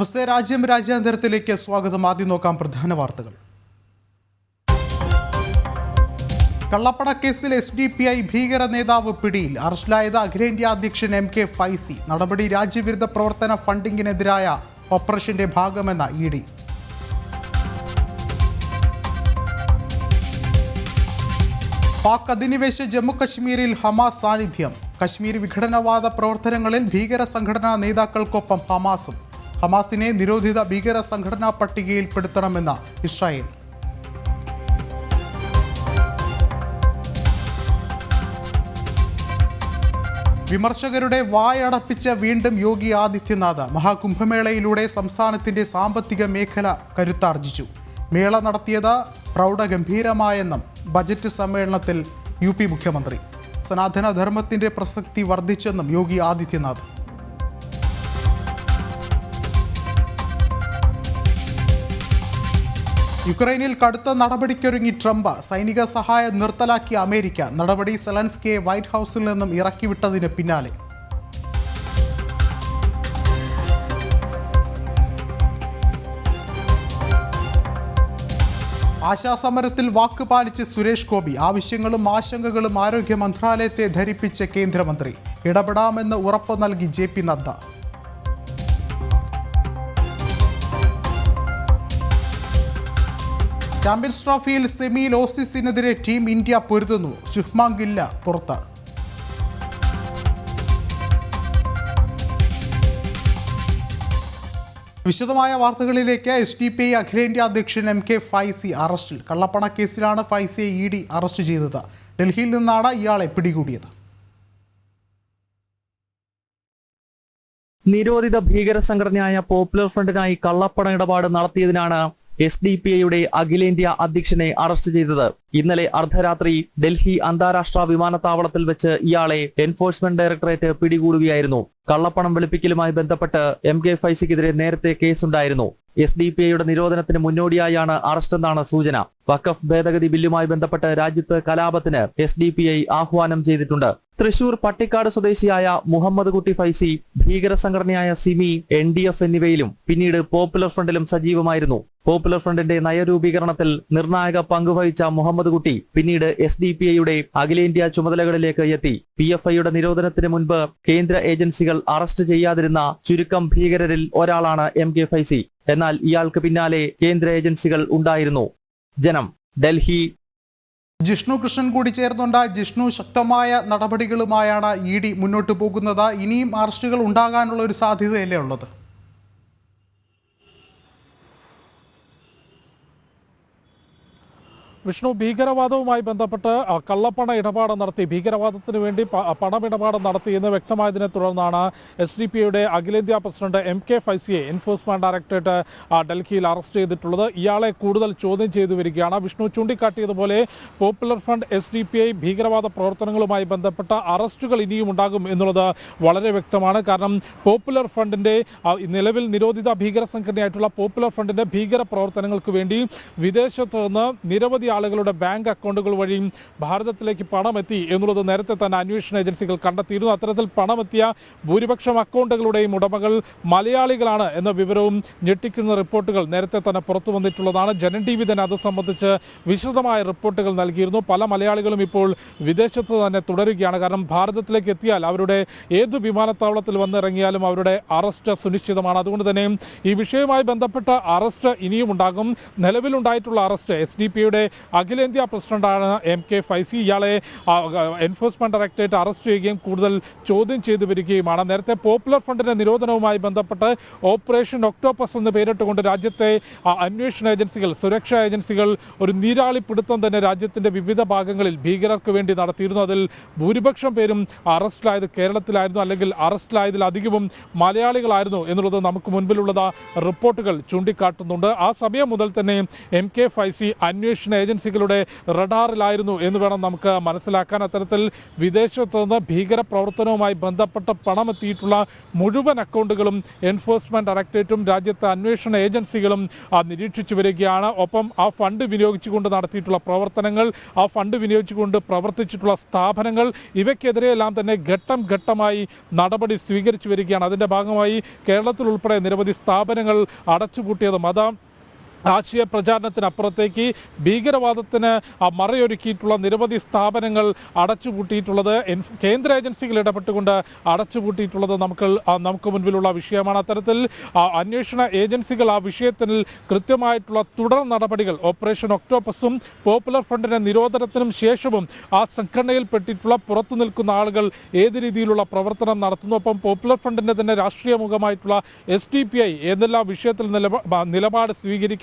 നമസ്തേ. രാജ്യം രാജ്യാന്തരത്തിലേക്ക് സ്വാഗതം. ആദ്യം നോക്കാം പ്രധാന വാർത്തകൾ. കള്ളപ്പണക്കേസിൽ എസ് ഡി പി ഐ ഭീകര നേതാവ് പിടിയിൽ. അറസ്റ്റിലായത് അഖിലേന്ത്യാ അധ്യക്ഷൻ എം കെ ഫൈസി. നടപടി രാജ്യവിരുദ്ധ പ്രവർത്തന ഫണ്ടിങ്ങിനെതിരായ ഓപ്പറേഷന്റെ ഭാഗമെന്ന ഇ ഡി. പാക് അധിനിവേശ ജമ്മു കശ്മീരിൽ ഹമാസ് സാന്നിധ്യം. കശ്മീർ വിഘടനവാദ പ്രവർത്തനങ്ങളിൽ ഭീകര സംഘടനാ നേതാക്കൾക്കൊപ്പം ഹമാസും. ഹമാസിനെ നിരോധിത ഭീകര സംഘടനാ പട്ടികയിൽപ്പെടുത്തണമെന്ന് ഇസ്രായേൽ. വിമർശകരുടെ വായടപ്പിച്ച വീണ്ടും യോഗി ആദിത്യനാഥ് മഹാകുംഭമേളയിലൂടെ സംസ്ഥാനത്തിന്റെ സാമ്പത്തിക മേഖല കരുത്താർജിച്ചു. മേള നടത്തിയത് പ്രൗഢഗംഭീരമായെന്നും ബജറ്റ് സമ്മേളനത്തിൽ യു മുഖ്യമന്ത്രി. സനാതന ധർമ്മത്തിന്റെ പ്രസക്തി വർദ്ധിച്ചെന്നും യോഗി ആദിത്യനാഥ് യുക്രൈനിൽ കടുത്ത നടപടിക്കൊരുങ്ങി ട്രംപ് സൈനിക സഹായം നിർത്തലാക്കിയ അമേരിക്ക. നടപടി സെലൻസ്കിയെ വൈറ്റ് ഹൗസിൽ നിന്നും ഇറക്കിവിട്ടതിന് പിന്നാലെ. ആശാസമരത്തിൽ വാക്ക് പാലിച്ച് സുരേഷ് ഗോപി. ആവശ്യങ്ങളും ആശങ്കകളും ആരോഗ്യ മന്ത്രാലയത്തെ ധരിപ്പിച്ച കേന്ദ്രമന്ത്രി. ഇടപെടാമെന്ന് ഉറപ്പ് നൽകി ജെ പി നദ്ദ. ചാമ്പ്യൻസ് ട്രോഫിയിൽ സെമിയിൽ ഓസീസിനെതിരെ ടീം ഇന്ത്യ പൊരുതുന്നു. ഗില്ല പുറത്ത്. വിശദമായ വാർത്തകളിലേക്ക് എസ് ഡി പി ഐ അഖിലേന്ത്യാ അധ്യക്ഷൻ എം കെ ഫൈസി അറസ്റ്റിൽ. കള്ളപ്പണ കേസിലാണ് ഫൈസിയെ ഇ ഡി അറസ്റ്റ് ചെയ്തത്. ഡൽഹിയിൽ നിന്നാണ് ഇയാളെ പിടികൂടിയത്. നിരോധിത ഭീകര സംഘടനയായ പോപ്പുലർ ഫ്രണ്ടിനായി കള്ളപ്പണ ഇടപാട് നടത്തിയതിനാണ് എസ് ഡി പി ഐയുടെ അഖിലേന്ത്യാ അധ്യക്ഷനെ അറസ്റ്റ് ചെയ്തത്. ഇന്നലെ അർദ്ധരാത്രി ഡൽഹി അന്താരാഷ്ട്ര വിമാനത്താവളത്തിൽ വെച്ച് ഇയാളെ എൻഫോഴ്സ്മെന്റ് ഡയറക്ടറേറ്റ് പിടികൂടുകയായിരുന്നു. കള്ളപ്പണം വെളുപ്പിക്കലുമായി ബന്ധപ്പെട്ട് എം കെ ഫൈസിക്കെതിരെ നേരത്തെ കേസുണ്ടായിരുന്നു. എസ് ഡി പി ഐയുടെ നിരോധനത്തിന് മുന്നോടിയായാണ് അറസ്റ്റ് അറസ്റ്റെന്നാണ് സൂചന. വഖഫ് ഭേദഗതി ബില്ലുമായി ബന്ധപ്പെട്ട് രാജ്യത്ത് കലാപത്തിന് എസ് ഡി പി ഐ ആഹ്വാനം ചെയ്തിട്ടുണ്ട്. തൃശൂർ പട്ടിക്കാട് സ്വദേശിയായ മുഹമ്മദ് കുട്ടി ഫൈസി ഭീകര സംഘടനയായ സിമി എൻ ഡി എഫ് എന്നിവയിലും പിന്നീട് പോപ്പുലർ ഫ്രണ്ടിലും സജീവമായിരുന്നു. പോപ്പുലർ ഫ്രണ്ടിന്റെ നയരൂപീകരണത്തിൽ നിർണായക പങ്കുവഹിച്ച മുഹമ്മദ് കുട്ടി പിന്നീട് എസ് ഡി പി ഐയുടെ അഖിലേന്ത്യാ ചുമതലകളിലേക്ക് എത്തി. പി എഫ് ഐയുടെ നിരോധനത്തിന് മുൻപ് കേന്ദ്ര ഏജൻസികൾ അറസ്റ്റ് ചെയ്യാതിരുന്ന ചുരുക്കം ഭീകരരിൽ ഒരാളാണ് എം കെ ഫൈസി. എന്നാൽ ഇയാൾക്ക് പിന്നാലെ കേന്ദ്ര ഏജൻസികൾ ഉണ്ടായിരുന്നു. ജനം ഡൽഹി. ജിഷ്ണു കൃഷ്ണൻ കൂടി ചേർന്നുണ്ട്. ജിഷ്ണു ശക്തമായ നടപടികളുമായാണ് ഇ ഡി മുന്നോട്ട് പോകുന്നത്. ഇനിയും അറസ്റ്റുകൾ ഉണ്ടാകാനുള്ള ഒരു സാധ്യതയല്ലേ ഉള്ളത്? വിഷ്ണു ഭീകരവാദവുമായി ബന്ധപ്പെട്ട് കള്ളപ്പണ ഇടപാട് നടത്തി ഭീകരവാദത്തിന് വേണ്ടി പണമിടപാട് നടത്തി എന്ന് വ്യക്തമായതിനെ തുടർന്നാണ് എസ് ഡി പി യുടെ അഖിലേന്ത്യാ പ്രസിഡന്റ് എം കെ ഫൈസിയെ എൻഫോഴ്സ്മെന്റ് ഡയറക്ടറേറ്റ് ഡൽഹിയിൽ അറസ്റ്റ് ചെയ്തിട്ടുള്ളത്. ഇയാളെ കൂടുതൽ ചോദ്യം ചെയ്തു വരികയാണ്. Vishnu ചൂണ്ടിക്കാട്ടിയതുപോലെ popular front S D P I ഭീകരവാദ പ്രവർത്തനങ്ങളുമായി ബന്ധപ്പെട്ട അറസ്റ്റുകൾ ഇനിയും ഉണ്ടാകും എന്നുള്ളത് വളരെ വ്യക്തമാണ്. കാരണം പോപ്പുലർ ഫ്രണ്ടിന്റെ നിലവിൽ നിരോധിത ഭീകര സംഘടനയായിട്ടുള്ള പോപ്പുലർ ഫ്രണ്ടിന്റെ ഭീകര പ്രവർത്തനങ്ങൾക്ക് വേണ്ടി വിദേശത്ത് നിന്ന് നിരവധി ആളുകളുടെ ബാങ്ക് അക്കൗണ്ടുകൾ വഴിയും ഭാരതത്തിലേക്ക് പണമെത്തി എന്നുള്ളത് നേരത്തെ തന്നെ അന്വേഷണ ഏജൻസികൾ കണ്ടെത്തിയിരുന്നു. അത്തരത്തിൽ പണമെത്തിയ ഭൂരിപക്ഷം അക്കൗണ്ടുകളുടെയും ഉടമകൾ മലയാളികളാണ് എന്ന വിവരവും ഞെട്ടിക്കുന്ന റിപ്പോർട്ടുകൾ നേരത്തെ തന്നെ പുറത്തു വന്നിട്ടുള്ളതാണ്. ജനൻ ടി വി തന്നെ അത് സംബന്ധിച്ച് വിശദമായ റിപ്പോർട്ടുകൾ നൽകിയിരുന്നു. പല മലയാളികളും ഇപ്പോൾ വിദേശത്ത് തന്നെ തുടരുകയാണ്. കാരണം ഭാരതത്തിലേക്ക് എത്തിയാൽ അവരുടെ ഏത് വിമാനത്താവളത്തിൽ വന്നിറങ്ങിയാലും അവരുടെ അറസ്റ്റ് സുനിശ്ചിതമാണ്. അതുകൊണ്ട് തന്നെ ഈ വിഷയവുമായി ബന്ധപ്പെട്ട അറസ്റ്റ് ഇനിയും ഉണ്ടാകും. നിലവിലുണ്ടായിട്ടുള്ള അറസ്റ്റ് എസ് ഡി പിയുടെ അഖിലേന്ത്യാ പ്രസിഡന്റാണ് എം കെ ഫൈസി. ഇയാളെ എൻഫോഴ്സ്മെന്റ് ഡയറക്ടറേറ്റ് അറസ്റ്റ് ചെയ്യുകയും കൂടുതൽ ചോദ്യം ചെയ്തു വരികയുമാണ്. നേരത്തെ പോപ്പുലർ ഫ്രണ്ടിന്റെ നിരോധനവുമായി ബന്ധപ്പെട്ട് ഓപ്പറേഷൻ ഒക്ടോപ്പസ് എന്ന് പേരിട്ടുകൊണ്ട് രാജ്യത്തെ അന്വേഷണ ഏജൻസികൾ സുരക്ഷാ ഏജൻസികൾ ഒരു നീരാളിപ്പിടുത്തം തന്നെ രാജ്യത്തിന്റെ വിവിധ ഭാഗങ്ങളിൽ ഭീകരർക്ക് വേണ്ടി നടത്തിയിരുന്നു. അതിൽ ഭൂരിപക്ഷം പേരും അറസ്റ്റിലായത് കേരളത്തിലായിരുന്നു. അല്ലെങ്കിൽ അറസ്റ്റിലായതിൽ അധികവും മലയാളികളായിരുന്നു എന്നുള്ളത് നമുക്ക് മുൻപിലുള്ളത് റിപ്പോർട്ടുകൾ ചൂണ്ടിക്കാട്ടുന്നുണ്ട്. ആ സമയം മുതൽ തന്നെ എം കെ ഫൈസി അന്വേഷണ ഏജൻസികളുടെ റഡാറിലായിരുന്നു എന്ന് വേണം നമുക്ക് മനസ്സിലാക്കാൻ. അത്തരത്തിൽ വിദേശത്ത് നിന്ന് ഭീകര പ്രവർത്തനവുമായി ബന്ധപ്പെട്ട് പണമെത്തിയിട്ടുള്ള മുഴുവൻ അക്കൗണ്ടുകളും എൻഫോഴ്സ്മെന്റ് ഡയറക്ടറേറ്റും രാജ്യത്തെ അന്വേഷണ ഏജൻസികളും നിരീക്ഷിച്ചു വരികയാണ്. ഒപ്പം ആ ഫണ്ട് വിനിയോഗിച്ചുകൊണ്ട് നടത്തിയിട്ടുള്ള പ്രവർത്തനങ്ങൾ ആ ഫണ്ട് വിനിയോഗിച്ചുകൊണ്ട് പ്രവർത്തിച്ചിട്ടുള്ള സ്ഥാപനങ്ങൾ ഇവയ്ക്കെതിരെയെല്ലാം തന്നെ ഘട്ടം ഘട്ടമായി നടപടി സ്വീകരിച്ചു വരികയാണ്. അതിന്റെ ഭാഗമായി കേരളത്തിൽ ഉൾപ്പെടെ നിരവധി സ്ഥാപനങ്ങൾ അടച്ചുപൂട്ടിയതും. അതാ ആശയ പ്രചാരണത്തിനപ്പുറത്തേക്ക് ഭീകരവാദത്തിന് മറയൊരുക്കിയിട്ടുള്ള നിരവധി സ്ഥാപനങ്ങൾ അടച്ചുപൂട്ടിയിട്ടുള്ളത് കേന്ദ്ര ഏജൻസികൾ ഇടപെട്ടുകൊണ്ട് അടച്ചുപൂട്ടിയിട്ടുള്ളത് നമുക്ക് നമുക്ക് മുൻപിലുള്ള വിഷയമാണ്. അത്തരത്തിൽ അന്വേഷണ ഏജൻസികൾ ആ വിഷയത്തിൽ കൃത്യമായിട്ടുള്ള തുടർ നടപടികൾ ഓപ്പറേഷൻ ഒക്ടോപ്പസും പോപ്പുലർ ഫ്രണ്ടിന്റെ നിരോധനത്തിനും ശേഷവും ആ സംഘടനയിൽപ്പെട്ടിട്ടുള്ള പുറത്തു നിൽക്കുന്ന ആളുകൾ ഏത് രീതിയിലുള്ള പ്രവർത്തനം നടത്തുന്നു. ഒപ്പം പോപ്പുലർ ഫ്രണ്ടിന്റെ തന്നെ രാഷ്ട്രീയ മുഖമായിട്ടുള്ള എസ് ഏതെല്ലാം വിഷയത്തിൽ നിലപാട് ബ-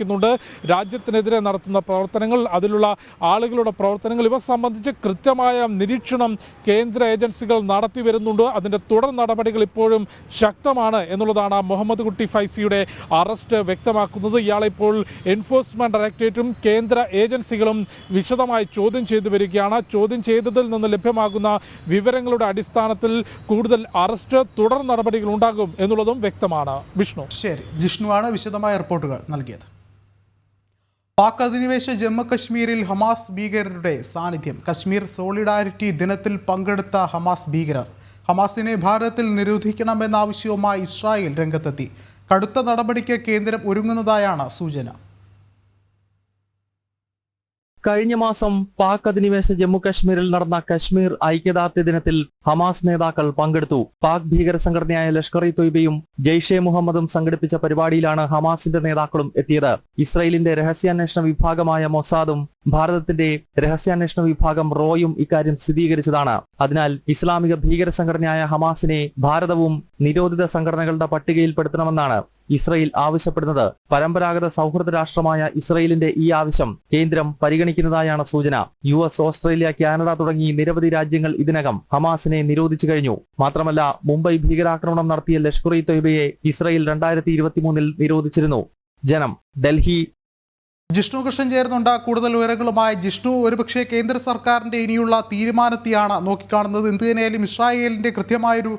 നിലപാട് സ്വീകരിക്കുന്നുണ്ട് രാജ്യത്തിനെതിരെ നടത്തുന്ന പ്രവർത്തനങ്ങൾ അതിലുള്ള ആളുകളുടെ പ്രവർത്തനങ്ങൾ ഇവ സംബന്ധിച്ച് കൃത്യമായ നിരീക്ഷണം കേന്ദ്ര ഏജൻസികൾ നടത്തി വരുന്നുണ്ട്. അതിന്റെ തുടർ നടപടികൾ ഇപ്പോഴും ശക്തമാണ് എന്നുള്ളതാണ് മുഹമ്മദ് കുട്ടി ഫൈസിയുടെ അറസ്റ്റ് വ്യക്തമാക്കുന്നത്. ഇയാളെ ഇപ്പോൾ എൻഫോഴ്സ്മെന്റ് ഡയറക്ടറേറ്റും കേന്ദ്ര ഏജൻസികളും വിശദമായി ചോദ്യം ചെയ്തു വരികയാണ്. ചോദ്യം ചെയ്തതിൽ നിന്ന് ലഭ്യമാകുന്ന വിവരങ്ങളുടെ അടിസ്ഥാനത്തിൽ കൂടുതൽ അറസ്റ്റ് തുടർ നടപടികൾ ഉണ്ടാകും എന്നുള്ളതും വ്യക്തമാണ്. വിഷ്ണു. ശരി. ജിഷ്ണുവാണ് വിശദമായ റിപ്പോർട്ടുകൾ നൽകിയത്. പാക് അധിനിവേശ ജമ്മു കശ്മീരിൽ ഹമാസ് ഭീകരരുടെ സാന്നിധ്യം. കശ്മീർ സോളിഡാരിറ്റി ദിനത്തിൽ പങ്കെടുത്ത ഹമാസ് ഭീകരർ. ഹമാസിനെ ഭാരതത്തിൽ നിരോധിക്കണമെന്ന ആവശ്യവുമായി ഇസ്രായേൽ രംഗത്തെത്തി. കടുത്ത നടപടിക്ക് കേന്ദ്രം ഒരുങ്ങുന്നതായാണ് സൂചന. കഴിഞ്ഞ മാസം പാക് അധിനിവേശ ജമ്മു കാശ്മീരിൽ നടന്ന കശ്മീർ ഐക്യദാർഢ്യ ദിനത്തിൽ ഹമാസ് നേതാക്കൾ പങ്കെടുത്തു. പാക് ഭീകര സംഘടനയായ ലഷ്കർ ഇ തൊയ്ബയും ജെയ്ഷെ മുഹമ്മദും സംഘടിപ്പിച്ച പരിപാടിയിലാണ് ഹമാസിന്റെ നേതാക്കളും എത്തിയത്. ഇസ്രയേലിന്റെ രഹസ്യാന്വേഷണ വിഭാഗമായ മൊസാദും ഭാരതത്തിന്റെ രഹസ്യാന്വേഷണ വിഭാഗം റോയും ഇക്കാര്യം സ്ഥിരീകരിച്ചതാണ്. അതിനാൽ ഇസ്ലാമിക ഭീകര സംഘടനയായ ഹമാസിനെ ഭാരതവും നിരോധിത സംഘടനകളുടെ പട്ടികയിൽപ്പെടുത്തണമെന്നാണ് ഇസ്രയേൽ ആവശ്യപ്പെടുന്നത്. പരമ്പരാഗത സൗഹൃദ രാഷ്ട്രമായ ഇസ്രയേലിന്റെ ഈ ആവശ്യം കേന്ദ്രം പരിഗണിക്കുന്നതായാണ് സൂചന. യു എസ് ഓസ്ട്രേലിയ കാനഡ തുടങ്ങി നിരവധി രാജ്യങ്ങൾ ഇതിനകം ഹമാസിനെ നിരോധിച്ചു കഴിഞ്ഞു. മാത്രമല്ല മുംബൈ ഭീകരാക്രമണം നടത്തിയ ലഷ്കർ ഇ തൊയ്ബയെ ഇസ്രയേൽ രണ്ടായിരത്തി ഇരുപത്തിമൂന്നിൽ നിരോധിച്ചിരുന്നു. ജനം ഡൽഹി ജിഷ്ണു കൃഷ്ണൻ ചേരുന്നുണ്ട്. കൂടുതൽ വിവരങ്ങളുമായി ജിഷ്ണു. ഒരുപക്ഷെ കേന്ദ്ര സർക്കാരിന്റെ ഇനിയുള്ള തീരുമാനത്തെയാണ് നോക്കിക്കാണുന്നത്. എന്ത് തന്നെയായാലും ഇസ്രായേലിന്റെ കൃത്യമായൊരു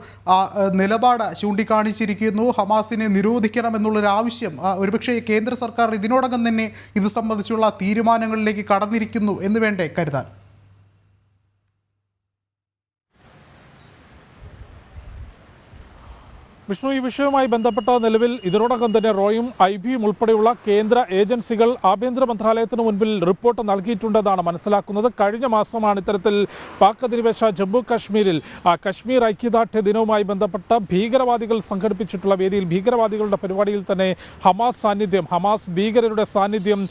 നിലപാട് ചൂണ്ടിക്കാണിച്ചിരിക്കുന്നു. ഹമാസിനെ നിരോധിക്കണം എന്നുള്ളൊരു ആവശ്യം ഒരുപക്ഷെ കേന്ദ്ര സർക്കാർ ഇതിനോടകം തന്നെ ഇത് സംബന്ധിച്ചുള്ള തീരുമാനങ്ങളിലേക്ക് കടന്നിരിക്കുന്നു എന്ന് വേണ്ടേ കരുതാൻ? വിഷ്ണു ഈ വിഷയവുമായി ബന്ധപ്പെട്ട നിലവിൽ ഇതിനോടകം തന്നെ റോയും ഐ ബിയും ഉൾപ്പെടെയുള്ള കേന്ദ്ര ഏജൻസികൾ ആഭ്യന്തര മന്ത്രാലയത്തിന് മുൻപിൽ റിപ്പോർട്ട് നൽകിയിട്ടുണ്ടെന്നാണ് മനസ്സിലാക്കുന്നത്. കഴിഞ്ഞ മാസമാണ് ഇത്തരത്തിൽ പാക് അധിനിവേശ ജമ്മു കാശ്മീരിൽ കശ്മീർ ഐക്യദാർഢ്യ ദിനവുമായി ബന്ധപ്പെട്ട ഭീകരവാദികൾ സംഘടിപ്പിച്ചിട്ടുള്ള വേദിയിൽ ഭീകരവാദികളുടെ പരിപാടിയിൽ തന്നെ ഹമാസ് സാന്നിധ്യം ഹമാസ് ഭീകരരുടെ സാന്നിധ്യം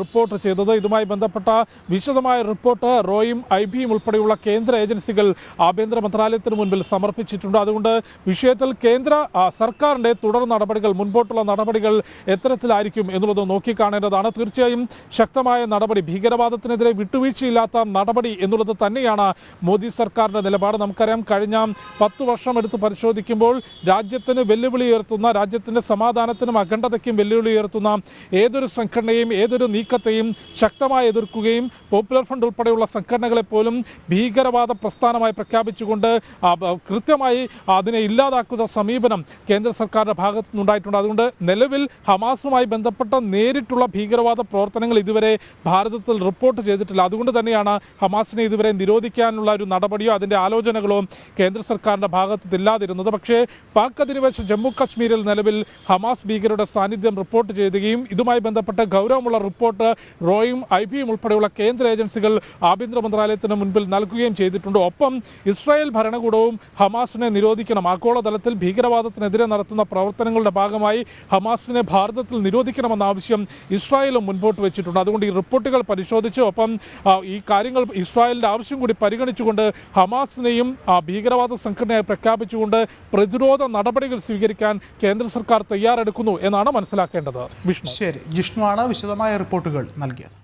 റിപ്പോർട്ട് ചെയ്തത്. ഇതുമായി ബന്ധപ്പെട്ട വിശദമായ റിപ്പോർട്ട് റോയും ഐ ബിയും ഉൾപ്പെടെയുള്ള കേന്ദ്ര ഏജൻസികൾ ആഭ്യന്തര മന്ത്രാലയത്തിന് മുൻപിൽ സമർപ്പിച്ചിട്ടുണ്ട്. അതുകൊണ്ട് വിഷയത്തിൽ കേന്ദ്ര ആ, സർക്കാരിന്റെ തുടർ നടപടികൾ മുൻപോട്ടുള്ള നടപടികൾ എത്തരത്തിലായിരിക്കും എന്നുള്ളത് നോക്കിക്കാണേണ്ടതാണ്. തീർച്ചയായും ശക്തമായ നടപടി ഭീകരവാദത്തിനെതിരെ വിട്ടുവീഴ്ചയില്ലാത്ത നടപടി എന്നുള്ളത് തന്നെയാണ് മോദി സർക്കാരിന്റെ നിലപാട്. നമുക്കറിയാം കഴിഞ്ഞ പത്ത് വർഷം എടുത്ത് പരിശോധിക്കുമ്പോൾ രാജ്യത്തിന് വെല്ലുവിളി ഉയർത്തുന്ന രാജ്യത്തിന്റെ സമാധാനത്തിനും അഖണ്ഡതയ്ക്കും വെല്ലുവിളി ഉയർത്തുന്ന ഏതൊരു സംഘടനയും ഏതൊരു നീക്കത്തെയും ശക്തമായി എതിർക്കുകയും പോപ്പുലർ ഫ്രണ്ട് ഉൾപ്പെടെയുള്ള സംഘടനകളെ പോലും ഭീകരവാദ പ്രസ്ഥാനമായി പ്രഖ്യാപിച്ചുകൊണ്ട് കൃത്യമായി അതിനെ ഇല്ലാതാക്കുന്ന സമീപനം കേന്ദ്ര സർക്കാരിന്റെ ഭാഗത്തു നിന്നുണ്ടായിട്ടുണ്ട് അതുകൊണ്ട് നിലവിൽ ഹമാസുമായി ബന്ധപ്പെട്ട നേരിട്ടുള്ള ഭീകരവാദ പ്രവർത്തനങ്ങൾ ഇതുവരെ ഭാരതത്തിൽ റിപ്പോർട്ട് ചെയ്തിട്ടില്ല. അതുകൊണ്ട് തന്നെയാണ് ഹമാസിനെ ഇതുവരെ നിരോധിക്കാനുള്ള ഒരു നടപടിയോ അതിന്റെ ആലോചനകളോ കേന്ദ്ര സർക്കാരിന്റെ ഭാഗത്ത് ഇല്ലാതിരുന്നത്. പക്ഷേ പാക് അധിനിവേശ ജമ്മു കാശ്മീരിൽ നിലവിൽ ഹമാസ് ഭീകരരുടെ സാന്നിധ്യം റിപ്പോർട്ട് ചെയ്യുകയും ഇതുമായി ബന്ധപ്പെട്ട ഗൗരവമുള്ള റിപ്പോർട്ട് റോയും ഐ ബിയും ഉൾപ്പെടെയുള്ള കേന്ദ്ര ഏജൻസികൾ ആഭ്യന്തര മന്ത്രാലയത്തിന് മുൻപിൽ നൽകുകയും ചെയ്തിട്ടുണ്ട്. ഒപ്പം ഇസ്രായേൽ ഭരണകൂടവും ഹമാസിനെ നിരോധിക്കണം. ആഗോളതലത്തിൽ ഭീകരവാദത്തിനെതിരെ നടത്തുന്ന പ്രവർത്തനങ്ങളുടെ ഭാഗമായി ഹമാസിനെ ഭാരതത്തിൽ നിരോധിക്കണമെന്ന ആവശ്യം ഇസ്രായേലും മുൻപോട്ട് വെച്ചിട്ടുണ്ട്. അതുകൊണ്ട് ഈ റിപ്പോർട്ടുകൾ പരിശോധിച്ച് ഒപ്പം ഈ കാര്യങ്ങൾ ഇസ്രായേലിന്റെ ആവശ്യം കൂടി പരിഗണിച്ചുകൊണ്ട് ഹമാസിനെയും ഭീകരവാദ സംഘടനയായി പ്രഖ്യാപിച്ചുകൊണ്ട് പ്രതിരോധ നടപടികൾ സ്വീകരിക്കാൻ കേന്ദ്ര സർക്കാർ തയ്യാറെടുക്കുന്നു എന്നാണ് മനസ്സിലാക്കേണ്ടത്. വിഷ്ണു. ശരി. ജിഷ്ണുവാണ് വിശദമായ റിപ്പോർട്ടുകൾ നൽകിയത്.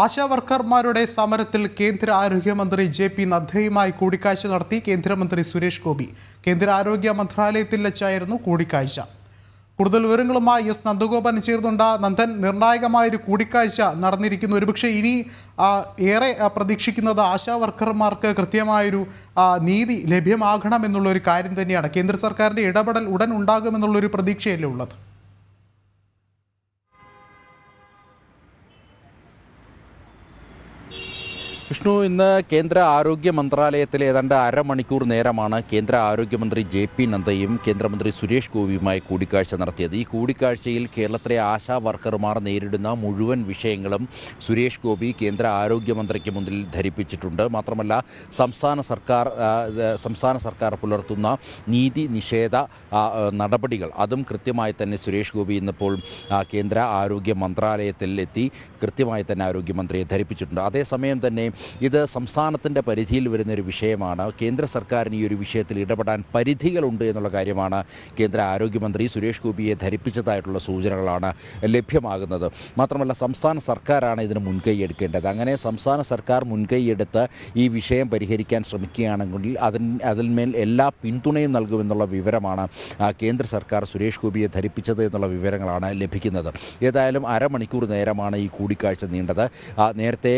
ആശാ വർക്കർമാരുടെ സമരത്തിൽ കേന്ദ്ര ആരോഗ്യമന്ത്രി ജെ പി നദ്ദയുമായി കൂടിക്കാഴ്ച നടത്തി കേന്ദ്രമന്ത്രി സുരേഷ് ഗോപി. കേന്ദ്ര ആരോഗ്യ മന്ത്രാലയത്തിൽ വെച്ചായിരുന്നു കൂടിക്കാഴ്ച. കൂടുതൽ വിവരങ്ങളുമായി എസ് നന്ദഗോപൻ ചേർന്നുണ്ട് നന്ദൻ നിർണായകമായൊരു കൂടിക്കാഴ്ച നടന്നിരിക്കുന്നു. ഒരുപക്ഷെ ഇനി ഏറെ പ്രതീക്ഷിക്കുന്നത് ആശാവർക്കർമാർക്ക് കൃത്യമായൊരു നീതി ലഭ്യമാകണമെന്നുള്ളൊരു കാര്യം തന്നെയാണ്. കേന്ദ്ര സർക്കാരിന്റെ ഇടപെടൽ ഉടൻ ഉണ്ടാകുമെന്നുള്ളൊരു പ്രതീക്ഷയല്ലേ ഉള്ളത്? വിഷ്ണു ഇന്ന് കേന്ദ്ര ആരോഗ്യ മന്ത്രാലയത്തിലെ ഏതാണ്ട് അരമണിക്കൂർ നേരമാണ് കേന്ദ്ര ആരോഗ്യമന്ത്രി ജെ പി നദ്ദയും കേന്ദ്രമന്ത്രി സുരേഷ് ഗോപിയുമായി കൂടിക്കാഴ്ച നടത്തിയത്. ഈ കൂടിക്കാഴ്ചയിൽ കേരളത്തിലെ ആശാ വർക്കർമാർ നേരിടുന്ന മുഴുവൻ വിഷയങ്ങളും സുരേഷ് ഗോപി കേന്ദ്ര ആരോഗ്യമന്ത്രിക്ക് മുന്നിൽ ധരിപ്പിച്ചിട്ടുണ്ട്. മാത്രമല്ല സംസ്ഥാന സർക്കാർ സംസ്ഥാന സർക്കാർ പുലർത്തുന്ന നീതി നിഷേധ നടപടികൾ അതും കൃത്യമായി തന്നെ സുരേഷ് ഗോപി ഇന്നിപ്പോൾ കേന്ദ്ര ആരോഗ്യ മന്ത്രാലയത്തിൽ എത്തി കൃത്യമായി തന്നെ ആരോഗ്യമന്ത്രിയെ ധരിപ്പിച്ചിട്ടുണ്ട്. അതേസമയം തന്നെ ഇത് സംസ്ഥാനത്തിന്റെ പരിധിയിൽ വരുന്ന ഒരു വിഷയമാണ്. കേന്ദ്ര സർക്കാരിന് ഈ ഒരു വിഷയത്തിൽ ഇടപെടാൻ പരിധികളുണ്ട് എന്നുള്ള കാര്യമാണ് കേന്ദ്ര ആരോഗ്യമന്ത്രി സുരേഷ് ഗോപിയെ ധരിപ്പിച്ചതായിട്ടുള്ള സൂചനകളാണ് ലഭ്യമാകുന്നത്. മാത്രമല്ല സംസ്ഥാന സർക്കാരാണ് ഇതിന് മുൻകൈ എടുക്കേണ്ടത്. അങ്ങനെ സംസ്ഥാന സർക്കാർ മുൻകൈയെടുത്ത് ഈ വിഷയം പരിഹരിക്കാൻ ശ്രമിക്കുകയാണെങ്കിൽ അതിന് അതിന്മേൽ എല്ലാ പിന്തുണയും നൽകുമെന്നുള്ള വിവരമാണ് കേന്ദ്ര സർക്കാർ സുരേഷ് ഗോപിയെ ധരിപ്പിച്ചത് എന്നുള്ള വിവരങ്ങളാണ് ലഭിക്കുന്നത്. ഏതായാലും അരമണിക്കൂർ നേരമാണ് ഈ കൂടിക്കാഴ്ച നീണ്ടത്. നേരത്തെ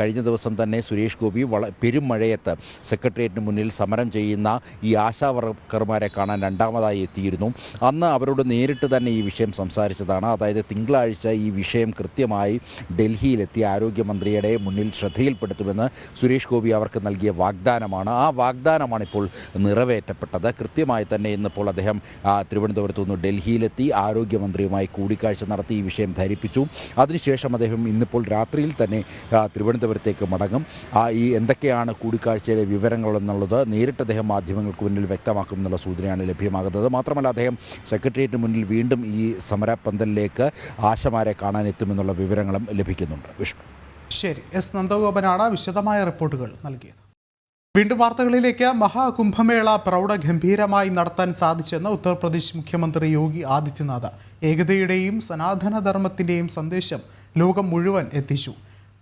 കഴിഞ്ഞ ദിവസം തന്നെ സുരേഷ് ഗോപി വള പെരുമഴയത്ത് സെക്രട്ടേറിയറ്റിന് മുന്നിൽ സമരം ചെയ്യുന്ന ഈ ആശാ വർക്കർമാരെ കാണാൻ രണ്ടാമതായി എത്തിയിരുന്നു. അന്ന് അവരോട് നേരിട്ട് തന്നെ ഈ വിഷയം സംസാരിച്ചതാണ്. അതായത് തിങ്കളാഴ്ച ഈ വിഷയം കൃത്യമായി ഡൽഹിയിലെത്തി ആരോഗ്യമന്ത്രിയുടെ മുന്നിൽ ശ്രദ്ധയിൽപ്പെടുത്തുമെന്ന് സുരേഷ് ഗോപി അവർക്ക് നൽകിയ വാഗ്ദാനമാണ്. ആ വാഗ്ദാനമാണ് ഇപ്പോൾ നിറവേറ്റപ്പെട്ടത്. കൃത്യമായി തന്നെ ഇന്നിപ്പോൾ അദ്ദേഹം തിരുവനന്തപുരത്തു നിന്ന് ഡൽഹിയിലെത്തി ആരോഗ്യമന്ത്രിയുമായി കൂടിക്കാഴ്ച നടത്തി ഈ വിഷയം ധരിപ്പിച്ചു. അതിനുശേഷം അദ്ദേഹം ഇന്നിപ്പോൾ രാത്രിയിൽ തന്നെ തിരുവനന്തപുരത്തേക്ക് മടങ്ങും. ആ, ഈ എന്തൊക്കെയാണ് കൂടിക്കാഴ്ചയിലെ വിവരങ്ങൾ എന്നുള്ളത് നേരിട്ട് അദ്ദേഹം മാധ്യമങ്ങൾക്ക് മുന്നിൽ വ്യക്തമാക്കും എന്നുള്ള സൂചനയാണ് ലഭ്യമാകുന്നത്. മാത്രമല്ല അദ്ദേഹം സെക്രട്ടേറിയറ്റിന് മുന്നിൽ വീണ്ടും ഈ സമരപ്പന്തലിലേക്ക് ആശമാരെ കാണാനെത്തുമെന്നുള്ള വിവരങ്ങളും ലഭിക്കുന്നുണ്ട്. വിഷ്ണു. ശരി. എസ്. നന്ദഗോപനാണ് വിശദമായ റിപ്പോർട്ടുകൾ നൽകിയത്. വീണ്ടും വാർത്തകളിലേക്ക്. മഹാകുംഭമേള പ്രൗഢഗംഭീരമായി നടത്താൻ സാധിച്ചെന്ന് ഉത്തർപ്രദേശ് മുഖ്യമന്ത്രി യോഗി ആദിത്യനാഥ് ഏകതയുടെയും സനാതനധർമ്മത്തിന്റെയും സന്ദേശം ലോകം മുഴുവൻ എത്തിച്ചു.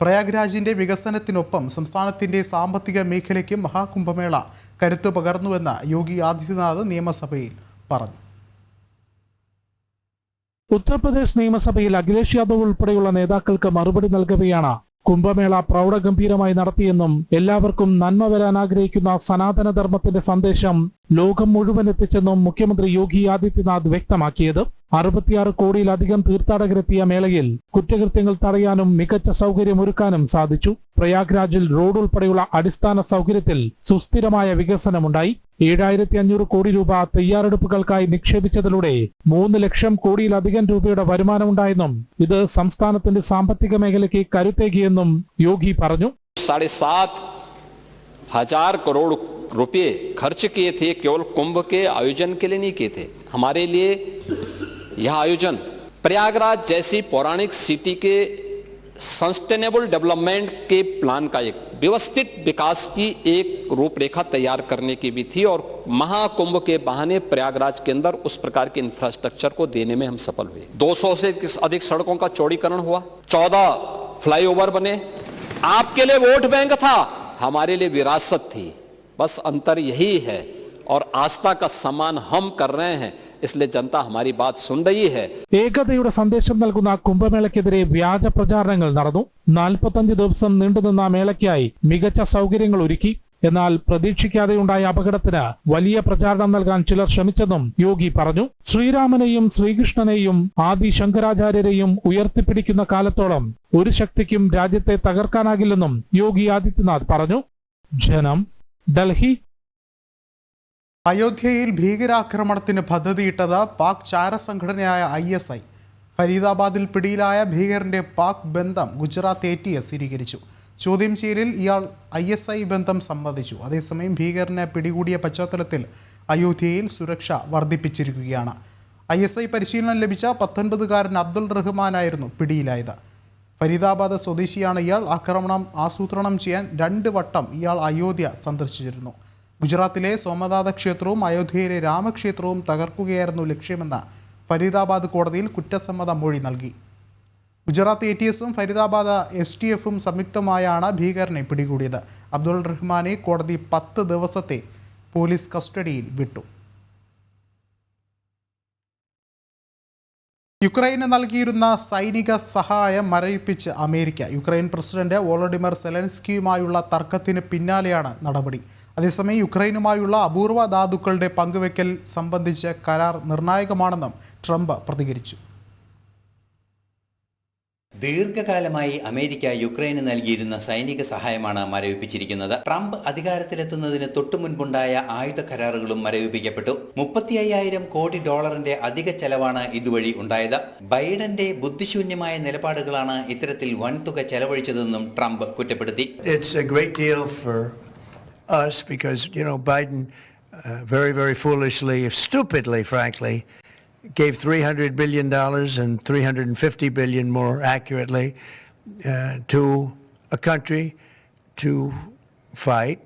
പ്രയാഗ്രാജിന്റെ വികസനത്തിനൊപ്പം സംസ്ഥാനത്തിന്റെ സാമ്പത്തിക മേഖലയ്ക്ക് മഹാകുംഭമേള കരുത്തു പകർന്നുവെന്ന് യോഗി ആദിത്യനാഥ് നിയമസഭയിൽ പറഞ്ഞു. ഉത്തർപ്രദേശ് നിയമസഭയിൽ അഖിലേഷ് യാദവ് ഉൾപ്പെടെയുള്ള നേതാക്കൾക്ക് മറുപടി നൽകവെയാണ് കുംഭമേള പ്രൗഢഗംഭീരമായി നടത്തിയെന്നും എല്ലാവർക്കും നന്മ വരാൻ ആഗ്രഹിക്കുന്ന സനാതനധർമ്മത്തിന്റെ സന്ദേശം ലോകം മുഴുവൻ എത്തിച്ചെന്നും മുഖ്യമന്ത്രി യോഗി ആദിത്യനാഥ് വ്യക്തമാക്കിയത്. അറുപത്തിയാറ് കോടിയിലധികം തീർത്ഥാടകരെത്തിയ മേളയിൽ കുറ്റകൃത്യങ്ങൾ തടയാനും മികച്ച സൗകര്യമൊരുക്കാനും സാധിച്ചു. പ്രയാഗ്രാജിൽ റോഡ് ഉൾപ്പെടെയുള്ള അടിസ്ഥാന സൗകര്യത്തിൽ സുസ്ഥിരമായ വികസനമുണ്ടായി. ഏഴായിരത്തി അഞ്ഞൂറ് കോടി രൂപ തയ്യാറെടുപ്പുകൾക്കായി നിക്ഷേപിച്ചതിലൂടെ മൂന്ന് ലക്ഷം കോടിയിലധികം രൂപയുടെ വരുമാനമുണ്ടായെന്നും ഇത് സംസ്ഥാനത്തിന്റെ സാമ്പത്തിക മേഖലയ്ക്ക് കരുത്തേകിയെന്നും യോഗി പറഞ്ഞു. रुपए खर्च किए थे, केवल कुंभ के आयोजन के लिए नहीं किए थे। हमारे लिए यह आयोजन प्रयागराज जैसी पौराणिक सिटी के सस्टेनेबल डेवलपमेंट के प्लान का एक व्यवस्थित विकास की एक रूपरेखा तैयार करने की भी थी और महाकुंभ के बहाने प्रयागराज के अंदर उस प्रकार के इंफ्रास्ट्रक्चर को देने में हम सफल हुए। 200 से अधिक सड़कों का चौड़ीकरण हुआ 14 फ्लाईओवर बने। आपके लिए वोट बैंक था, हमारे लिए विरासत थी। बस अंतर यही है और आस्था का सम्मान हम कर रहे हैं इसलिए जनता हमारी बात सुन रही है ഏകതയുടെ സന്ദേശം നൽകുന്ന കുംഭമേളയ്ക്കെതിരെ വ്യാജ പ്രചാരണങ്ങൾ നടന്നു നാൽപ്പത്തഞ്ച് ദിവസം നീണ്ടുനിന്ന മേളയ്ക്കായി മികച്ച സൗകര്യങ്ങൾ ഒരുക്കി എന്നാൽ പ്രതീക്ഷിക്കാതെയുണ്ടായ അപകടത്തിന് വലിയ പ്രചാരണം നൽകാൻ ചിലർ ശ്രമിച്ചെന്നും യോഗി പറഞ്ഞു ശ്രീരാമനെയും ശ്രീകൃഷ്ണനെയും ആദി ശങ്കരാചാര്യരെയും ഉയർത്തിപ്പിടിക്കുന്ന കാലത്തോളം ഒരു ശക്തിക്കും രാജ്യത്തെ തകർക്കാനാകില്ലെന്നും യോഗി ആദിത്യനാഥ് പറഞ്ഞു ജനം ഡൽഹി. അയോധ്യയിൽ ഭീകരാക്രമണത്തിന് പദ്ധതിയിട്ടത് പാക് ചാരസംഘടനയായ ഐ എസ് ഐ. ഫരീദാബാദിൽ പിടിയിലായ ഭീകരന്റെ പാക് ബന്ധം ഗുജറാത്ത് എ ടി എസ് സ്ഥിരീകരിച്ചു. ചോദ്യം ചെയ്യലിൽ ഇയാൾ ഐ എസ് ഐ ബന്ധം സമ്മതിച്ചു അതേസമയം ഭീകരനെ പിടികൂടിയ പശ്ചാത്തലത്തിൽ അയോധ്യയിൽ സുരക്ഷ വർദ്ധിപ്പിച്ചിരിക്കുകയാണ്. ഐ എസ് ഐ പരിശീലനം ലഭിച്ച പത്തൊൻപതുകാരൻ അബ്ദുൾ റഹ്മാനായിരുന്നു പിടിയിലായത്. ഫരീദാബാദ് സ്വദേശിയാണ് ഇയാൾ. ആക്രമണം ആസൂത്രണം ചെയ്യാൻ രണ്ട് വട്ടം ഇയാൾ അയോധ്യ സന്ദർശിച്ചിരുന്നു. ഗുജറാത്തിലെ സോമനാഥ ക്ഷേത്രവും അയോധ്യയിലെ രാമക്ഷേത്രവും തകർക്കുകയായിരുന്നു ലക്ഷ്യമെന്ന് ഫരീദാബാദ് കോടതിയിൽ കുറ്റസമ്മത മൊഴി നൽകി. ഗുജറാത്ത് എ ടി എസും ഫരീദാബാദ് എസ് ടി എഫും സംയുക്തമായാണ് ഭീകരനെ പിടികൂടിയത്. അബ്ദുൾ റഹ്മാനെ കോടതി പത്ത് ദിവസത്തെ പോലീസ് കസ്റ്റഡിയിൽ വിട്ടു. യുക്രൈന് നൽകിയിരുന്ന സൈനിക സഹായം മരവിപ്പിച്ച് അമേരിക്ക. യുക്രൈൻ പ്രസിഡന്റ് വോളഡിമർ സെലൻസ്കിയുമായുള്ള തർക്കത്തിന് പിന്നാലെയാണ് നടപടി. അതേസമയം യുക്രൈനുമായുള്ള അപൂർവ ധാതുക്കളുടെ പങ്കുവെക്കൽ സംബന്ധിച്ച് കരാർ നിർണായകമാണെന്നും ട്രംപ് പ്രതികരിച്ചു. ദീർഘകാലമായി അമേരിക്ക യുക്രൈന് നൽകിയിരുന്ന സൈനിക സഹായമാണ് മരവിപ്പിച്ചിരിക്കുന്നത്. ട്രംപ് അധികാരത്തിലെത്തുന്നതിന് തൊട്ടു മുൻപുണ്ടായ ആയുധ കരാറുകളും മരവിപ്പിക്കപ്പെട്ടു. മുപ്പത്തി അയ്യായിരം കോടി ഡോളറിന്റെ അധിക ചെലവാണ് ഇതുവഴി ഉണ്ടായത്. ബൈഡന്റെ ബുദ്ധിശൂന്യമായ നിലപാടുകളാണ് ഇത്തരത്തിൽ വൻതുക ചെലവഴിച്ചതെന്നും ട്രംപ് കുറ്റപ്പെടുത്തി. Us because, you know, Biden uh, very, very foolishly, stupidly, frankly, gave $300 billion and $350 billion more accurately uh, to a country to fight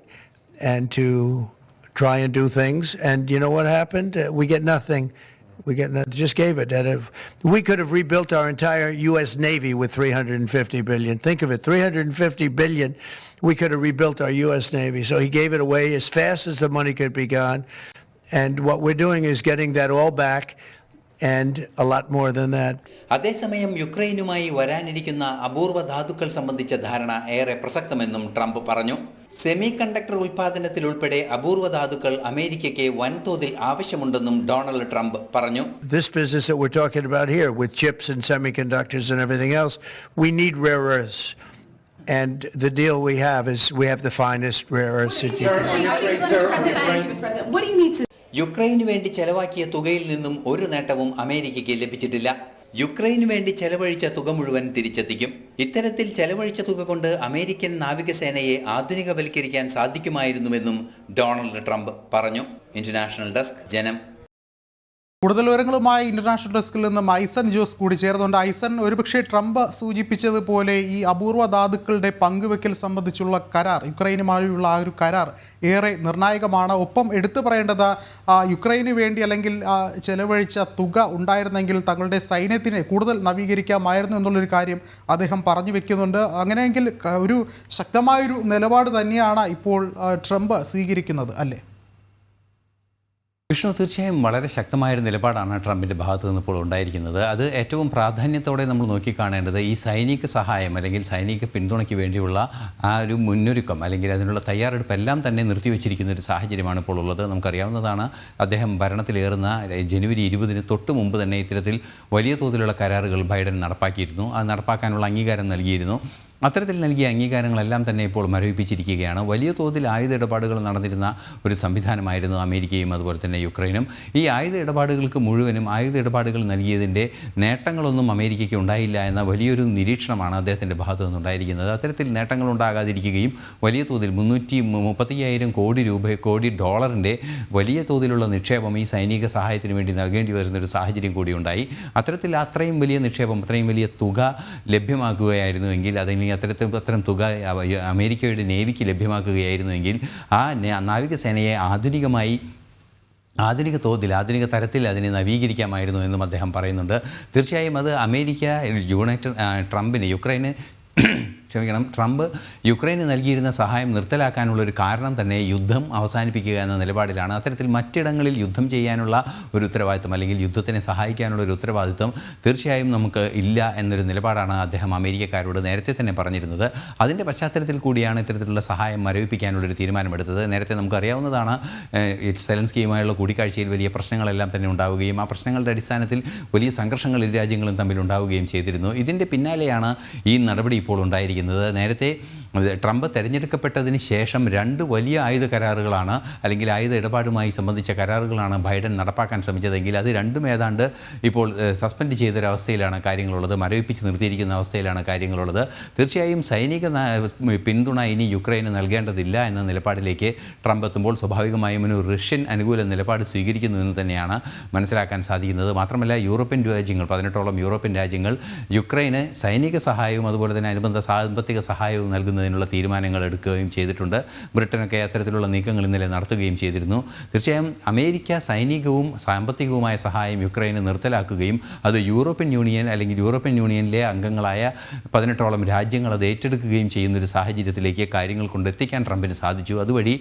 and to try and do things. And you know what happened? Uh, we get nothing. We get no- just gave it. At a, we could have rebuilt our entire U.S. Navy with 350 billion. Think of it, 350 billion. We could have rebuilt our U.S. Navy. So he gave it away as fast as the money could be gone. And what we're doing is getting that all back and a lot more than that. അതേസമയം യുക്രൈനുമായി വരാനിരിക്കുന്ന അപൂർവ ധാതുക്കൾ സംബന്ധിച്ച ധാരണ ഏറെ പ്രസക്തമെന്നും Trump പറഞ്ഞു സെമി കണ്ടക്ടർ ഉൽപാദനത്തിൽ ഉൾപ്പെടെ അപൂർവ ധാതുക്കൾ അമേരിക്കയ്ക്ക് വൻതോതിൽ ആവശ്യമുണ്ടെന്നും ഡൊണാൾഡ് ട്രംപ് പറഞ്ഞു This business that we're talking about here with chips and semiconductors and everything else, we need rare earths. And the deal we have is we have the finest rare earths that you can What do you need to യുക്രൈനു വേണ്ടി ചെലവാക്കിയ തുകയിൽ നിന്നും ഒരു നേട്ടവും അമേരിക്കയ്ക്ക് ലഭിച്ചിട്ടില്ല. യുക്രൈന് വേണ്ടി ചെലവഴിച്ച തുക മുഴുവൻ തിരിച്ചെത്തിക്കും. ഇത്തരത്തിൽ ചെലവഴിച്ച തുക കൊണ്ട് അമേരിക്കൻ നാവികസേനയെ ആധുനികവൽക്കരിക്കാൻ സാധിക്കുമായിരുന്നുവെന്നും ഡൊണാൾഡ് ട്രംപ് പറഞ്ഞു. International desk Janam. കൂടുതൽ വിവരങ്ങളുമായി ഇന്റർനാഷണൽ ഡെസ്കിൽ നിന്നും ഐസൻ ജോസ് കൂടി ചേർന്നുണ്ട് ഐസൻ ഒരുപക്ഷെ ട്രംപ് സൂചിപ്പിച്ചതുപോലെ ഈ അപൂർവ ധാതുക്കളുടെ പങ്കുവെക്കൽ സംബന്ധിച്ചുള്ള കരാർ യുക്രൈനുമായുള്ള ആ ഒരു കരാർ ഏറെ നിർണായകമാണ്. ഒപ്പം എടുത്തു പറയേണ്ടത് യുക്രൈന് വേണ്ടി അല്ലെങ്കിൽ ചെലവഴിച്ച തുക ഉണ്ടായിരുന്നെങ്കിൽ തങ്ങളുടെ സൈന്യത്തിനെ കൂടുതൽ നവീകരിക്കാമായിരുന്നു എന്നുള്ളൊരു കാര്യം അദ്ദേഹം പറഞ്ഞു വെക്കുന്നുണ്ട്. അങ്ങനെയെങ്കിൽ ഒരു ശക്തമായൊരു നിലപാട് തന്നെയാണ് ഇപ്പോൾ ട്രംപ് സ്വീകരിക്കുന്നത് അല്ലേ? വിഷ്ണു തീർച്ചയായും വളരെ ശക്തമായൊരു നിലപാടാണ് ട്രംപിന്റെ ഭാഗത്തു നിന്ന് ഇപ്പോൾ ഉണ്ടായിരിക്കുന്നത്. അത് ഏറ്റവും പ്രാധാന്യത്തോടെ നമ്മൾ നോക്കിക്കാണേണ്ടത് ഈ സൈനിക സഹായം അല്ലെങ്കിൽ സൈനിക പിന്തുണയ്ക്ക് വേണ്ടിയുള്ള ആ ഒരു മുന്നൊരുക്കം അല്ലെങ്കിൽ അതിനുള്ള തയ്യാറെടുപ്പ് എല്ലാം തന്നെ നിർത്തിവെച്ചിരിക്കുന്ന ഒരു സാഹചര്യമാണ് ഇപ്പോൾ ഉള്ളത്. നമുക്കറിയാവുന്നതാണ് അദ്ദേഹം ഭരണത്തിലേറുന്ന ജനുവരി ഇരുപതിന് തൊട്ട് മുമ്പ് തന്നെ ഇത്തരത്തിൽ വലിയ തോതിലുള്ള കരാറുകൾ ബൈഡൻ നടപ്പാക്കിയിരുന്നു. അത് നടപ്പാക്കാനുള്ള അംഗീകാരം നൽകിയിരുന്നു. അത്തരത്തിൽ നൽകിയ അംഗീകാരങ്ങളെല്ലാം തന്നെ ഇപ്പോൾ മരവിപ്പിച്ചിരിക്കുകയാണ്. വലിയ തോതിൽ ആയുധ ഇടപാടുകൾ നടന്നിരുന്ന ഒരു സംവിധാനമായിരുന്നു അമേരിക്കയും അതുപോലെ തന്നെ യുക്രൈനും. ഈ ആയുധ ഇടപാടുകൾക്ക് മുഴുവനും ആയുധ ഇടപാടുകൾ നൽകിയതിന്റെ നേട്ടങ്ങളൊന്നും അമേരിക്കയ്ക്ക് ഉണ്ടായില്ല എന്ന വലിയൊരു നിരീക്ഷണമാണ് അദ്ദേഹത്തിന്റെ ഭാഗത്തു നിന്നുണ്ടായിരിക്കുന്നത്. അത്തരത്തിൽ നേട്ടങ്ങൾ ഉണ്ടാകാതിരിക്കുകയും വലിയ തോതിൽ മുന്നൂറ്റി മുപ്പത്തയ്യായിരം കോടി രൂപ കോടി ഡോളറിന്റെ വലിയ തോതിലുള്ള നിക്ഷേപം ഈ സൈനിക സഹായത്തിന് വേണ്ടി നൽകേണ്ടി വരുന്ന ഒരു സാഹചര്യം കൂടി ഉണ്ടായി. അത്തരത്തിൽ അത്രയും വലിയ നിക്ഷേപം അത്രയും വലിയ തുക ലഭ്യമാക്കുകയായിരുന്നുവെങ്കിൽ അല്ലെങ്കിൽ അത്തരത്തിൽ അത്തരം തുക അമേരിക്കയുടെ നേവിക്ക് ലഭ്യമാക്കുകയായിരുന്നുവെങ്കിൽ ആ നാവികസേനയെ ആധുനികമായി ആധുനിക തോതിൽ ആധുനിക തരത്തിൽ അതിനെ നവീകരിക്കാമായിരുന്നു എന്നും അദ്ദേഹം പറയുന്നുണ്ട്. തീർച്ചയായും അത് അമേരിക്ക യുണൈറ്റഡ് ട്രംപിന് യുക്രൈന് ക്ഷമിക്കണം. ട്രംപ് യുക്രൈന് നൽകിയിരുന്ന സഹായം നിർത്തലാക്കാനുള്ള ഒരു കാരണം തന്നെ യുദ്ധം അവസാനിപ്പിക്കുക എന്ന നിലപാടിലാണ്. അത്തരത്തിൽ മറ്റിടങ്ങളിൽ യുദ്ധം ചെയ്യാനുള്ള ഒരു ഉത്തരവാദിത്വം അല്ലെങ്കിൽ യുദ്ധത്തിനെ സഹായിക്കാനുള്ള ഒരു ഉത്തരവാദിത്വം തീർച്ചയായും നമുക്ക് ഇല്ല എന്നൊരു നിലപാടാണ് അദ്ദേഹം അമേരിക്കക്കാരോട് നേരത്തെ തന്നെ പറഞ്ഞിരുന്നത്. അതിന്റെ പശ്ചാത്തലത്തിൽ കൂടിയാണ് ഇത്തരത്തിലുള്ള സഹായം മരവിപ്പിക്കാനുള്ളൊരു തീരുമാനമെടുത്തത്. നേരത്തെ നമുക്കറിയാവുന്നതാണ് സെലൻസ്കിയുമായുള്ള കൂടിക്കാഴ്ചയിൽ വലിയ പ്രശ്നങ്ങളെല്ലാം തന്നെ ഉണ്ടാവുകയും ആ പ്രശ്നങ്ങളുടെ അടിസ്ഥാനത്തിൽ വലിയ സംഘർഷങ്ങൾ ഇരു രാജ്യങ്ങളും തമ്മിൽ ഉണ്ടാവുകയും ചെയ്തിരുന്നു. ഇതിന്റെ പിന്നാലെയാണ് ഈ നടപടി ഇപ്പോൾ ഉണ്ടായിരിക്കുന്നത്. നേരത്തെ അത് ട്രംപ് തെരഞ്ഞെടുക്കപ്പെട്ടതിന് ശേഷം രണ്ട് വലിയ ആയുധ കരാറുകളാണ് അല്ലെങ്കിൽ ആയുധ ഇടപാടുമായി സംബന്ധിച്ച കരാറുകളാണ് ബൈഡൻ നടപ്പാക്കാൻ ശ്രമിച്ചതെങ്കിൽ അത് രണ്ടും ഏതാണ്ട് ഇപ്പോൾ സസ്പെൻഡ് ചെയ്തൊരവസ്ഥയിലാണ് കാര്യങ്ങളുള്ളത് മരവിപ്പിച്ച് നിർത്തിയിരിക്കുന്ന അവസ്ഥയിലാണ് കാര്യങ്ങളുള്ളത്. തീർച്ചയായും സൈനിക പിന്തുണ ഇനി യുക്രൈന് നൽകേണ്ടതില്ല എന്ന നിലപാടിലേക്ക് ട്രംപ് എത്തുമ്പോൾ സ്വാഭാവികമായും ഒരു റഷ്യൻ അനുകൂല നിലപാട് സ്വീകരിക്കുന്നു എന്ന് തന്നെയാണ് മനസ്സിലാക്കാൻ സാധിക്കുന്നത്. മാത്രമല്ല യൂറോപ്യൻ രാജ്യങ്ങൾ പതിനെട്ടോളം യൂറോപ്യൻ രാജ്യങ്ങൾ യുക്രൈന് സൈനിക സഹായവും അതുപോലെ തന്നെ അനുബന്ധ സാമ്പത്തിക സഹായവും നൽകുന്നതിന് ചെയ്യുന്നതിനുള്ള തീരുമാനങ്ങൾ എടുക്കുകയും ചെയ്തിട്ടുണ്ട്. ബ്രിട്ടനൊക്കെ അത്തരത്തിലുള്ള നീക്കങ്ങൾ ഇന്നലെ നടത്തുകയും ചെയ്തിരുന്നു. തീർച്ചയായും അമേരിക്ക സൈനികവും സാമ്പത്തികവുമായ സഹായം യുക്രൈന് നിർത്തലാക്കുകയും അത് യൂറോപ്യൻ യൂണിയൻ അല്ലെങ്കിൽ യൂറോപ്യൻ യൂണിയനിലെ അംഗങ്ങളായ പതിനെട്ടോളം രാജ്യങ്ങൾ അത് ഏറ്റെടുക്കുകയും ചെയ്യുന്നൊരു സാഹചര്യത്തിലേക്ക് കാര്യങ്ങൾ കൊണ്ടെത്തിക്കാൻ ട്രംപിന് സാധിച്ചു. അതുവഴി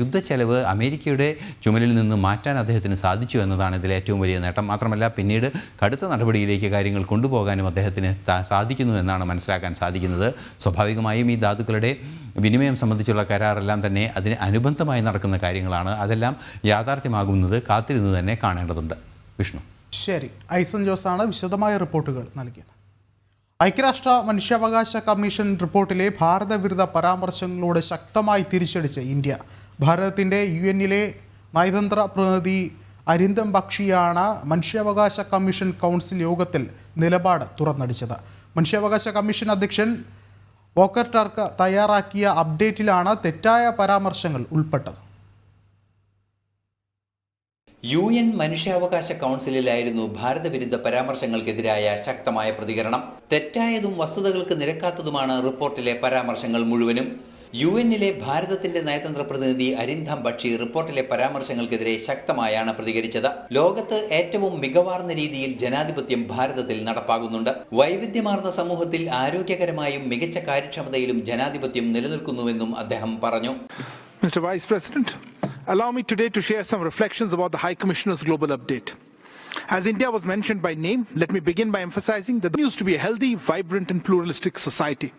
യുദ്ധച്ചെലവ് അമേരിക്കയുടെ ചുമലിൽ നിന്ന് മാറ്റാൻ അദ്ദേഹത്തിന് സാധിച്ചു എന്നതാണ് ഇതിലെ ഏറ്റവും വലിയ നേട്ടം. മാത്രമല്ല പിന്നീട് കടുത്ത നടപടിയിലേക്ക് കാര്യങ്ങൾ കൊണ്ടുപോകാനും അദ്ദേഹത്തിന് സാധിക്കുന്നു എന്നാണ് മനസ്സിലാക്കാൻ സാധിക്കുന്നത്. സ്വാഭാവികമായും ഈ ധാതുക്കളുടെ വിനിമയം സംബന്ധിച്ചുള്ള കരാറെല്ലാം തന്നെ അതിന് അനുബന്ധമായി നടക്കുന്ന കാര്യങ്ങളാണ്. അതെല്ലാം യാഥാർത്ഥ്യമാകുന്നത് കാത്തിരുന്ന് തന്നെ കാണേണ്ടതുണ്ട്. വിഷ്ണു. ശരി. ഐസൺ ജോസാണ് വിശദമായ റിപ്പോർട്ടുകൾ നൽകിയത്. ഐക്യരാഷ്ട്ര മനുഷ്യാവകാശ കമ്മീഷൻ റിപ്പോർട്ടിലെ ഭാരതവിരുദ്ധ പരാമർശങ്ങളോട് ശക്തമായി തിരിച്ചടിച്ച് ഇന്ത്യ ഭാരതത്തിന്റെ യു എന്നിലെ നയതന്ത്ര പ്രതിനിധി അരിന്തം ബക്ഷിയാണ് മനുഷ്യാവകാശ കമ്മീഷൻ കൗൺസിൽ യോഗത്തിൽ നിലപാട് തുറന്നടിച്ചത്. മനുഷ്യാവകാശ കമ്മീഷൻ അധ്യക്ഷൻ വോക്കർ ടർക്ക് തയ്യാറാക്കിയ അപ്ഡേറ്റിലാണ് തെറ്റായ പരാമർശങ്ങൾ ഉൾപ്പെട്ടത്. യു എൻ മനുഷ്യാവകാശ കൗൺസിലിലായിരുന്നു ഭാരതവിരുദ്ധ പരാമർശങ്ങൾക്കെതിരായ ശക്തമായ പ്രതികരണം. തെറ്റായതും വസ്തുതകൾക്ക് നിരക്കാത്തതുമാണ് റിപ്പോർട്ടിലെ പരാമർശങ്ങൾ മുഴുവനും. യു എന്നിലെ ഭാരതത്തിന്റെ നയതന്ത്ര പ്രതിനിധി അരിന്ദം ബക്ഷി റിപ്പോർട്ടിലെ പരാമർശങ്ങൾക്കെതിരെ ശക്തമായാണ് പ്രതികരിച്ചത്. ലോകത്ത് ഏറ്റവും മികവാർന്ന രീതിയിൽ ജനാധിപത്യം ഭാരതത്തിൽ നടപ്പാകുന്നുണ്ട്. വൈവിധ്യമാർന്ന സമൂഹത്തിൽ ആരോഗ്യകരമായും മികച്ച കാര്യക്ഷമതയിലും ജനാധിപത്യം നിലനിൽക്കുന്നുവെന്നും അദ്ദേഹം പറഞ്ഞു. Mister vice president allow me today to share some reflections about the high commissioner's global update as India was mention by name let me begin by emphasising the news to be healthy vibrant and pluralistic society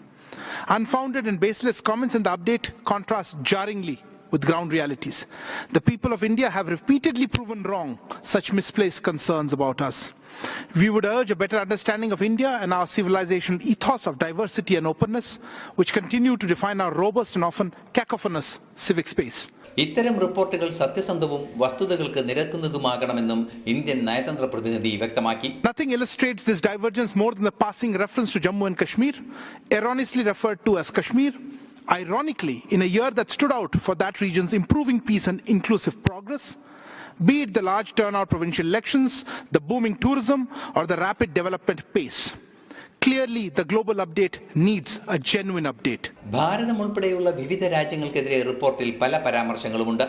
Unfounded and baseless comments in the update contrast jarringly with ground realities. The people of India have repeatedly proven wrong such misplaced concerns about us. We would urge a better understanding of India and our civilization ethos of diversity and openness, which continue to define our robust and often cacophonous civic space. ഇത്തരം റിപ്പോർട്ടുകൾ സത്യസന്ധവും വസ്തുതകൾക്ക് നിരക്കുന്നതുമാകണമെന്നും Indian നയതന്ത്ര പ്രതിനിധി വ്യക്തമാക്കി Nothing illustrates this divergence more than the passing reference to Jammu and Kashmir, erroneously referred to as Kashmir. Ironically, in a year that stood out for that region's improving peace and inclusive progress, be it the large turnout provincial elections, the booming tourism, or the rapid development pace. Clearly, the global update needs a genuine update. ഭാരതം ഉൾപ്പെടെയുള്ള വിവിധ രാജ്യങ്ങൾക്കെതിരെ റിപ്പോർട്ടിൽ പല പരാമർശങ്ങളുമുണ്ട്.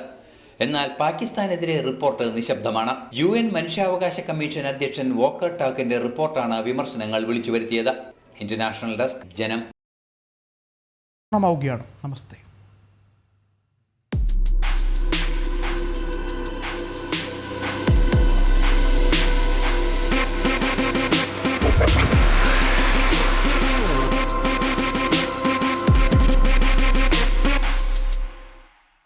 എന്നാൽ പാകിസ്ഥാനെതിരെ report നിശബ്ദമാണ്. U N മനുഷ്യാവകാശ കമ്മീഷൻ അധ്യക്ഷൻ വോക്കർ ടാക്കിന്റെ റിപ്പോർട്ടാണ് വിമർശനങ്ങൾ വിളിച്ചു വരുത്തിയത് ഇന്റർനാഷണൽ ഡെസ്ക് ജനം. നമസ്തേ.